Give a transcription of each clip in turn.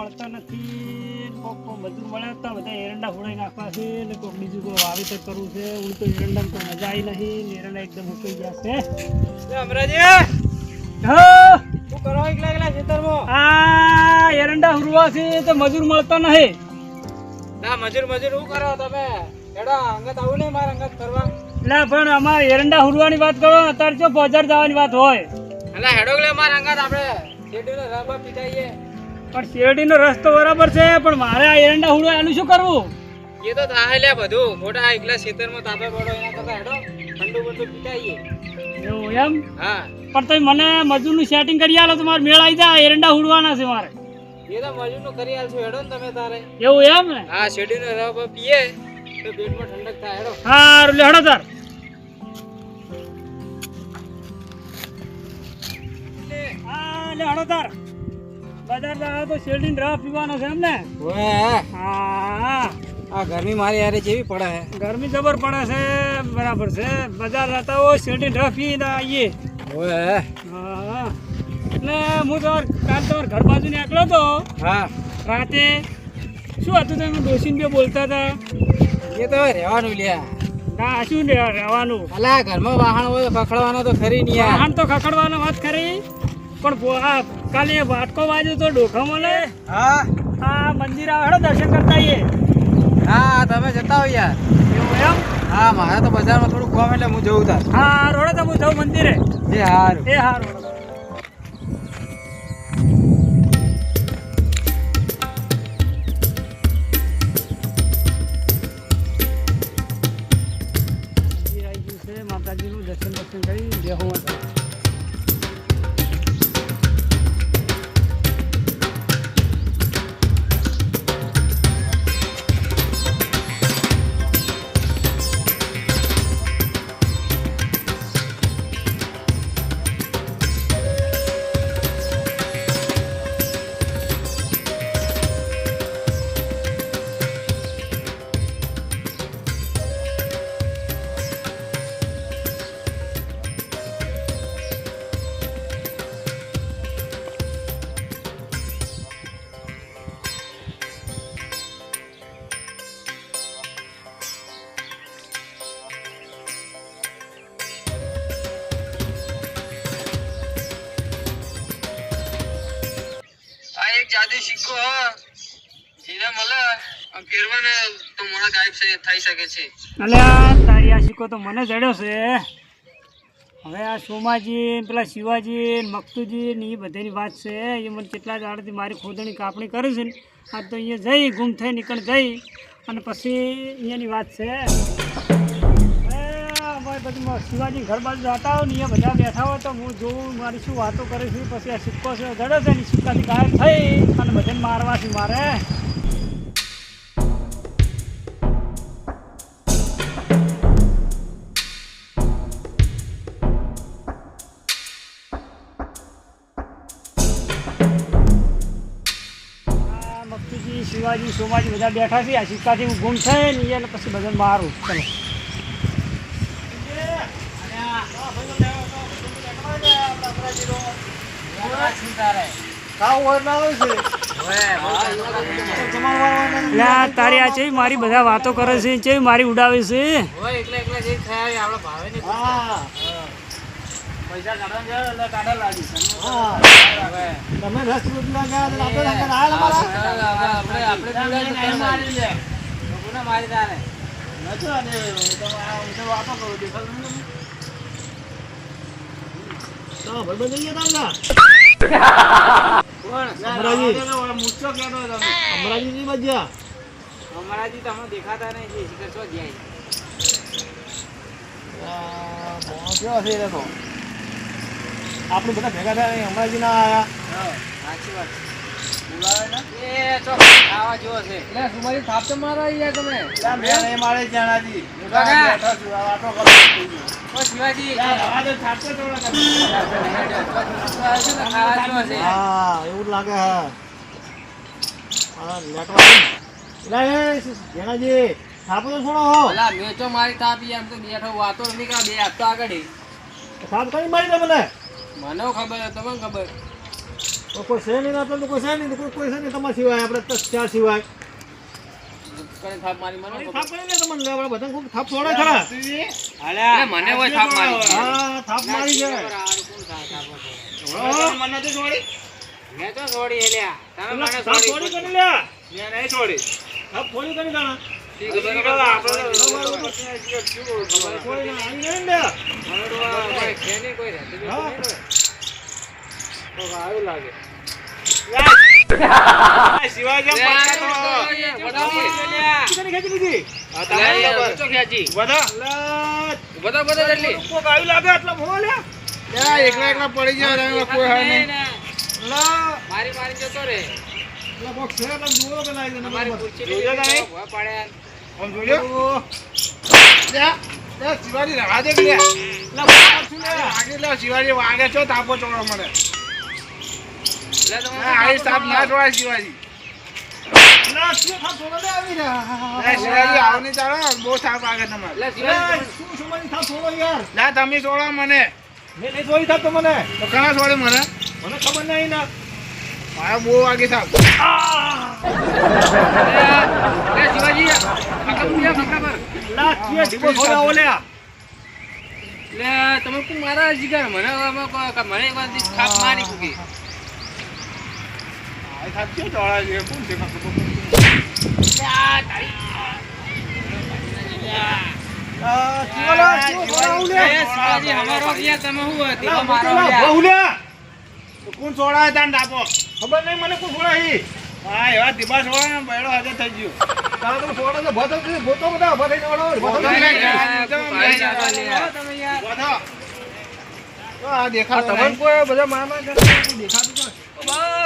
મળતા નથી. કોક કોક મજૂર મળ્યા હતા બધા એરંડા ફોડાઈ નાખવા છે. ને કોક બીજું કોઈ વાવેતર કરવું છે. હું તો એરંડા તો મજા આવી નહીં. એરંડા એકદમ મૂકી ગયા છે. અમરાજી! શું કરો એકલા એકલા ખેતરમાં? આ એરંડા હુરવા છે તો મજૂર મળતા નહીં. ના મજૂર મજૂર શું કરો તમે? હેડો અંગત આવું નહીં મારા અંગત કરવા એટલે પણ અમારે એરંડા હુરવાની વાત કરો અત્યારે જો બજાર જવાની વાત હોય. એટલે હેડો લે મારા અંગત આપણે શેરડીનો રબા પીટાઈએ. પણ શેરડીનો રસ તો બરાબર છે પણ મારે આ એરંડા હુડો એનું શું કરવું? એ તો થાય લે બધું. મોટા એકલા ખેતરમાં તાપે પડો એના કરતા હેડો. ઠંડુ બધું પીટાઈએ. એવું એમ? હા. પણ તમે મને મજૂરનું સેટિંગ કરી આલો તો મારે મેળ આવી જાય એરંડા હુડવાના છે મારે. એ તો મજૂરનું કરી આલશું હેડો ને તમે તારે. એવું એમ ને? હા શેરડીનો રબા પીએ. તો પેટમાં ઠંડક થાય હેડો. હા લે હેડો તાર. હા લે હેડો તાર. બજાર જાવ તો શેરડી રસ પીવાનો છે એમ ને ઓએ હા. આ ગરમી મારી યારે જેવી પડે. છે ગરમી જબર પડે છે બરાબર છે. બજાર જતા હોય શેરડી રસ પી આવીએ ઓએ હા. એટલે હું તમાર કાલ તમારા ઘર બાજુ નીકળ્યો તો હા. રાતે શું હતું તમે ડોસીને બે બોલતા હતા? એ તો રહેવાનું લ્યા. ના શું રહેવાનું? અલા ઘરમાં વાહન હોય તો પકડવાનો તો ખરી નહીં વાહન તો ખખડવાનો વાત ખરી? પણ આ કાલે વાટકો વાજ્યો તો ડોખા મળે હા. આ મંદિર આવે દર્શન કરતા એ હા તમે જતા હોય યાર. એવું એમ? હા મારે તો બજારમાં થોડું કોમ એટલે હું જઉં તાર. હા રોડે તો હું જઉં મંદિરે. એ હારું. એ હા છે માતાજીનું દર્શન દર્શન કરી બેહું. હતું જાદુ શીખો, હ. મળે, આમ ફેરવાને તો મને ગાયબ થઈ શકે છે. અલ્યા તારી આ શીખો તો મને જડ્યો છે. હવે આ સોમાજી પેલા શિવાજી મકતુજી ને એ બધાની વાત છે. એ મને કેટલા દાડાથી મારી ખોદણી કાપણી કરે છે ને. આ તો અહીંયા જઈ, ગુમ થઈ નીકળ જઈ. અને પછી અહીંયાની વાત છે. બધું શિવાજી ઘર બાજુ જતા હોય ને એ બધા બેઠા હોય તો હું જોઉં, મારી શું વાતો કરે છે, પછી આ સિક્કો છે, જડે છે ને સિક્કાથી ગાયબ થઈ અને બધાને મારવા છે મારે શિવાજી, સોમાજી બધા બેઠા છે, આ સિક્કાથી હું ગુમ થાય ને એને પછી બધાને મારું. ચલો એટલે આ મારી બધા વાતો કરે છે છે મારી ઉડાવે છે? તમે રસ રોટલા આપણે મારી તારે ઊંધો વાતો કરો દેખાતું નહીં તમને? તો ભાઈબંધ થઈ ગયા તા કોણ અમરાજી. તમે દેખાતા નહીં શિખર શું છે. તો આપણે બધા ભેગા થયા નહીં અમરાજી ના આવ્યા સાચી વાત એ ચો આવા જેવો સુમારી થાપ તો મારો યાર તમે મારે નહીં મારે જાણાજી હું એવું લાગે થાપો તો છોડો. અલા મેચો મારી થાપ એમ તો બેઠો વાતો કા બે હાથ તો આગળ. થાપ કઈ મારી તમને મને? ખબર તમને ખબર. કોઈ છે નહીં તો કોઈ છે નહીં કોઈ કોઈ છે નહીં તમારા સિવાય. આપણે ચાર સિવાય. થાપ મારી મને થાપ કરી લે તમને લે, આપણે બધા ખૂબ થાપ છોડે ખરા એટલે મને હોય થાપ મારી. હા થાપ મારી છે. મને તો છોડી. મેં તો છોડી એલ્યા તમે મને છોડી. છોડી કરી લે. મેં નહીં છોડી. થાપ છોડી કરી દાણા ઠીક ખેંચી લીધી બધા? બધા બધા જલ્દી કોક આવી લાગે એટલે મોં લે એકલા એકલા પડી ગયા કોઈ હાર નહીં. મારી મારી જતો રે. લા છે જોયો નહીં? આમ જોયો? શિવાજી દે કે વાગે શિવાજી વાગે છો તાપો ચોડો મને આઈ સાપ ના જોવાય શિવાજી. તમે છોડો મને. જોઈ થાપ તો મને. તો ઘણા છોડે મને? મને ખબર નહીં ના. મારા બહુ વાગે લે તમે કોણ મારા જીગર? મને મને એક વાર થાપ મારી કુકી આ થાપ છે? કોણ છે? છોડાવો કોણ છોડાય તાન ડાપો ખબર નહીં મને કોઈ છોડાઈ હા એવા દીબા છોડે ને હાજર થઈ ગયો તારે તો છોડો તો ભતો ભતો બધા ભતો ભતો. આ દેખાતો તમને કોઈ બધા મામા દેખાતું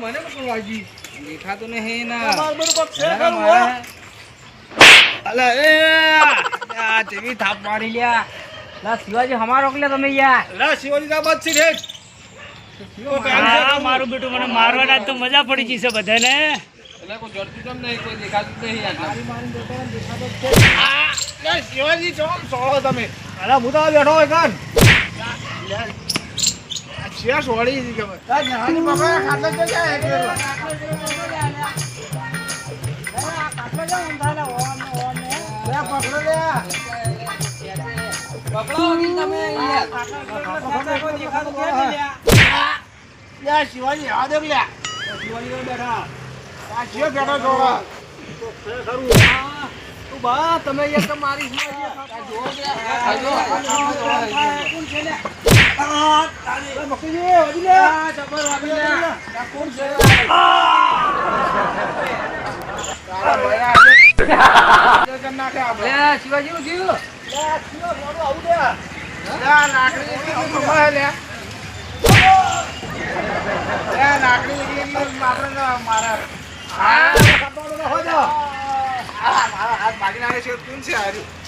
મને પણ વાગી દેખાતું નહીં ના? અલા એ આ જેવી થાપ મારી લ્યા. લા શિવાજી હમારો કે તમે યાર. લા, શિવાજી તા બાદ છે. મારું બેટું મને મારવાના તો મજા પડી ગઈ છે બધાને. એટલે કોઈ જડતું કેમ નહીં કોઈ દેખાતું જ નહીં યાર. આ શિવાજી ચોમ સોળો તમે? અલા, હું તો બેઠો હોય કાન. આ સોળી છે ખબર આ જહાની પકડે, ખાટલે જાય, એક વેલો. લે, પકડો લે. પકડો તમે લે, શિવાજી આ દેખ લે. શિવાજી બેઠા. આ બેઠો છોડો. તો છે ખરું. તું બા, તમે યાર મારી શિવાજી. શિવાજી નું થયું મારા હાથ ભાગી નાખે છે તું છે હાર્યું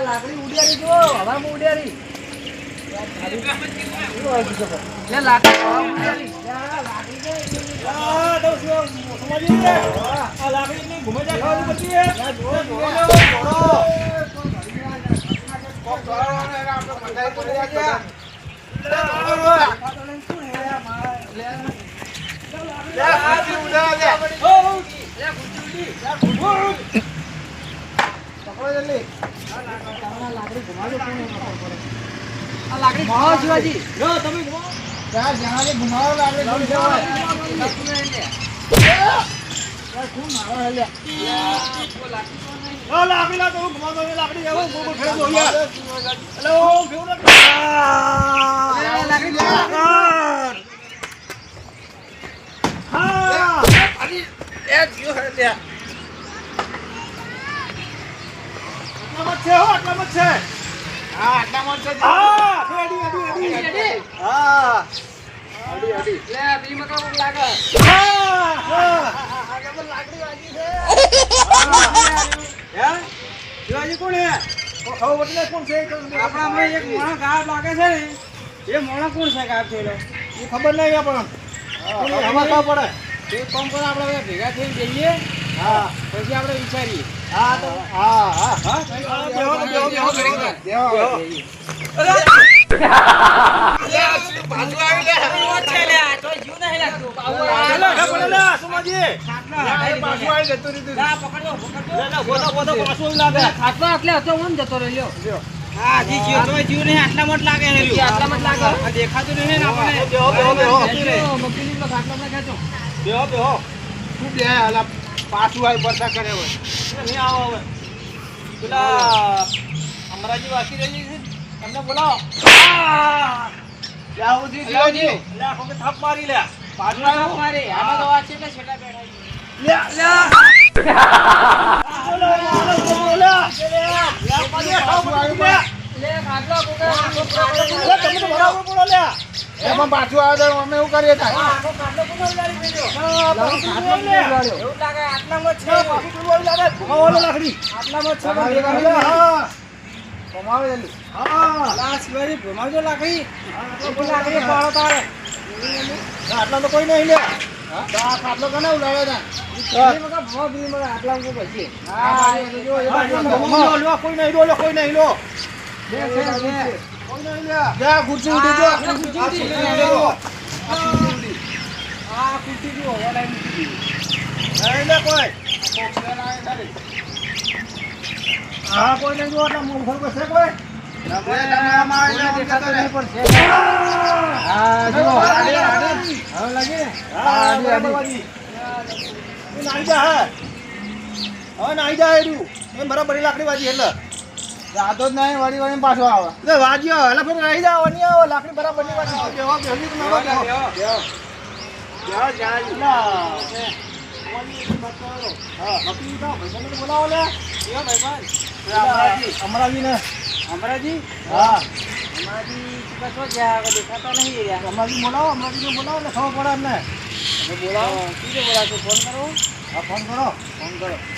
લાકડી ઉડ્યારી જો હવામાં ઉડ્યારી લાકડી લાકડી લાકડી લાવ, તમે ઘુમાવો તો લાકડી ઓ, ફેરવો ને. આ, લાકડી લે. આ. હા. એ you હે that. Number જ છે, હો, two. Ah, છે. હા, આટલામાં જ છે. હા, રેડી, Ah. અડી અડી લે પેલી મકા ભૂખ લાગે હા હા લાકડી વાગી છે હે શિવાજી કોણ હે ખબર એટલે કોણ છે આપણામાં એક મોણો ગાયબ લાગે છે ને એ મોણો કોણ છે ગાયબ થયેલો એ ખબર નહીં આપણને ખબર પડે એક કોમ કરો આપણે બધા ભેગા થઈને જઈએ. હા. પછી આપણે વિચારીએ. હા તો હા હા. હા બેહો તો બેહો બેહો બેહો. બેહો. આટલો એટલે હતો હું ને જતો રહ્યો હા જી જીવ તો જીવ નહીં આટલા મોટ લાગે આટલા મત લાગે? દેખાતું નહીં ને આપણે બેહો, બેહો, શું બે હાલા પાછું આવી પડતા કરે હવે નહીં આવો હવે પેલા અમરાજી વાકી રહી છે તમને બોલાવો જાઉજી જાઉજી લે ખોકે થાપ મારી લે પાછું આવો મારે આમાં તો છે એટલે છેટા બેઠા લે લે બોલો બોલો બોલો લે લે પાછું આવ્યું એમાં પાછું આવે તો અમે એવું કરીએ આટલો આટલા તો કોઈ નહીં લે. ખાટલો કને મગા આટલામાં કોઈ નહીં લો, કોઈ નહીં લો. જા, ખુરશી ઉડી જો. આ ખુરશી ઉડી. ઉડી જો. આ ખુરશી ઉડી. જુઓ, ઓલા એમ કીધી. કોઈ. હા, કોઈ નહીં જો, એટલે મોં ઉપર બેસે કોઈ. જા, લાકડી વાજી એટલે જાતો જ નહીં વળી વળી પાછો આવે. એટલે વાજ્યો એટલે ફરી રહી જાવ નહીં આવો લાકડી બરાબરની વાજી બેહો બેહો બેહો. તમે આવો, બેહો. બેહો. બેહો. જાય ના. હા. બાકી તો બોલાવો લે કયો ભાઈબંધ? અમરાજી અમરાજી અમરાજી હા અમરાજી દેખાતા નહીં અમરાજી બોલાવો અમરાજીને બોલાવો એટલે ખબર પડે એમને. બોલાવો. કીધે બોલાવશો ફોન કરો. હા ફોન કરો. ફોન કરો.